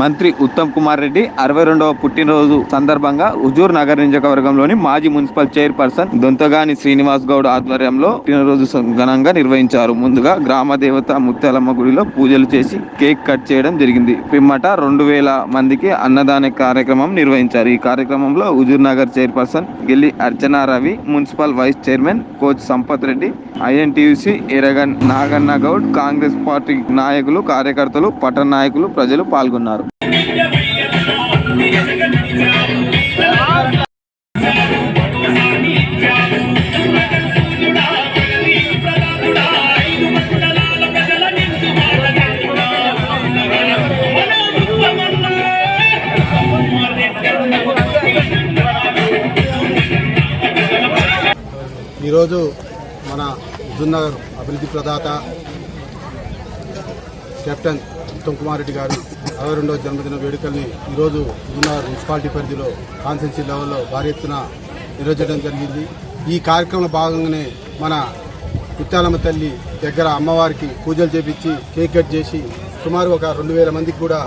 మంత్రి ఉత్తమ్ కుమార్ రెడ్డి అరవై రెండవ పుట్టినరోజు సందర్భంగా హుజూర్ నగర్ నియోజకవర్గంలోని మాజీ మున్సిపల్ చైర్పర్సన్ దొంతగాని శ్రీనివాస్ గౌడ్ ఆధ్వర్యంలో పుట్టినరోజు ఘనంగా నిర్వహించారు. ముందుగా గ్రామ దేవత ముత్యాలమ్మ గుడిలో పూజలు చేసి కేక్ కట్ చేయడం జరిగింది. పిమ్మట రెండు వేల మందికి అన్నదాన కార్యక్రమం నిర్వహించారు. ఈ కార్యక్రమంలో Huzur Nagar chairperson Gilli Archana Ravi municipal vice chairman Koch Sampath Reddy INTUC Eragan Naganna Goud Congress party నాయకులు కార్యకర్తలు పట్టణ నాయకులు ప్రజలు పాల్గొన్నారు. ఈరోజు మన హుజూర్నగర్ అభివృద్ధి ప్రదాత కెప్టెన్ ఉత్తమ్ కుమార్ రెడ్డి గారు అరవై రెండవ జన్మదిన వేడుకల్ని ఈరోజు హుజూర్నగర్ మున్సిపాలిటీ పరిధిలో కాన్సెన్సీ లెవెల్లో భారీ ఎత్తున నిర్వహించడం జరిగింది. ఈ కార్యక్రమంలో భాగంగానే మన ముత్యాలమ్మ తల్లి దగ్గర అమ్మవారికి పూజలు చేపించి కేక్ కట్ చేసి సుమారు ఒక రెండు వేల మందికి కూడా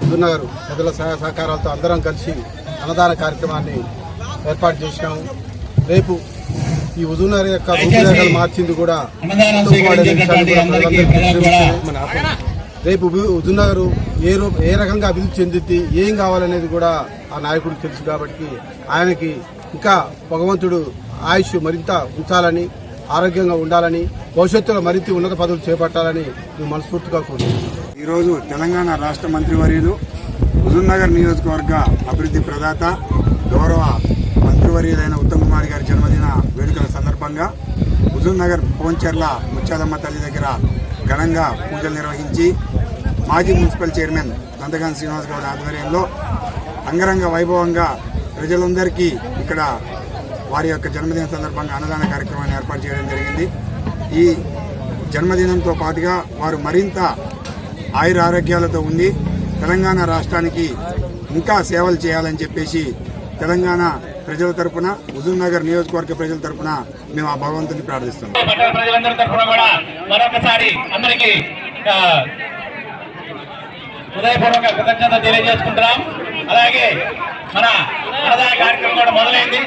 హుజూర్నగర్ ప్రజల సహాయ సహకారాలతో అందరం కలిసి అన్నదాన కార్యక్రమాన్ని ఏర్పాటు చేసినాము. రేపు ఈ హుజూర్నగర్ యొక్క రూపురేఖలు మార్చింది కూడా. రేపు హుజూర్నగర్ ఏ రూ ఏ రకంగా అభివృద్ధి చెందిద్ది ఏం కావాలనేది కూడా ఆ నాయకుడికి తెలుసు కాబట్టి ఆయనకి ఇంకా భగవంతుడు ఆయుష్ మరింత ఉంచాలని ఆరోగ్యంగా ఉండాలని భవిష్యత్తులో మరింత ఉన్నత పదవులు చేపట్టాలని మేము మనస్ఫూర్తిగా కోరుతున్నాను ఈరోజు తెలంగాణ రాష్ట్ర మంత్రివర్యులు హుజూర్నగర్ నియోజకవర్గ అభివృద్ధి ప్రదాత గౌరవ మంత్రివర్యులైన ఉత్తమ్ కుమార్ గారి జన్మదిన వేడుకల సందర్భంగా హుజూర్నగర్ పోంచెర్ల ముత్యాలమ్మ తల్లి దగ్గర ఘనంగా పూజలు నిర్వహించి మాజీ మున్సిపల్ చైర్మన్ నందగాన్ శ్రీనివాస్ గౌడ్ ఆధ్వర్యంలో అంగరంగ వైభవంగా ప్రజలందరికీ ఇక్కడ వారి యొక్క జన్మదిన సందర్భంగా అన్నదాన కార్యక్రమాన్ని ఏర్పాటు చేయడం జరిగింది. ఈ జన్మదినంతో పాటుగా వారు మరింత ఆయుర ఆరోగ్యాలతో ఉండి తెలంగాణ రాష్ట్రానికి ఇంకా సేవలు చేయాలని చెప్పేసి తెలంగాణ ప్రజల తరపున హుజూర్నగర్ నియోజకవర్గ ప్రజల తరపున మేము ఆ భగవంతుని ప్రార్థిస్తున్నాం. ప్రజలందరి తరఫున కూడా మరొకసారి అందరికీ హృదయపూర్వక కృతజ్ఞత తెలియజేసుకుంటున్నాం. అలాగే మన అన్నదాన కార్యక్రమం కూడా మొదలైంది.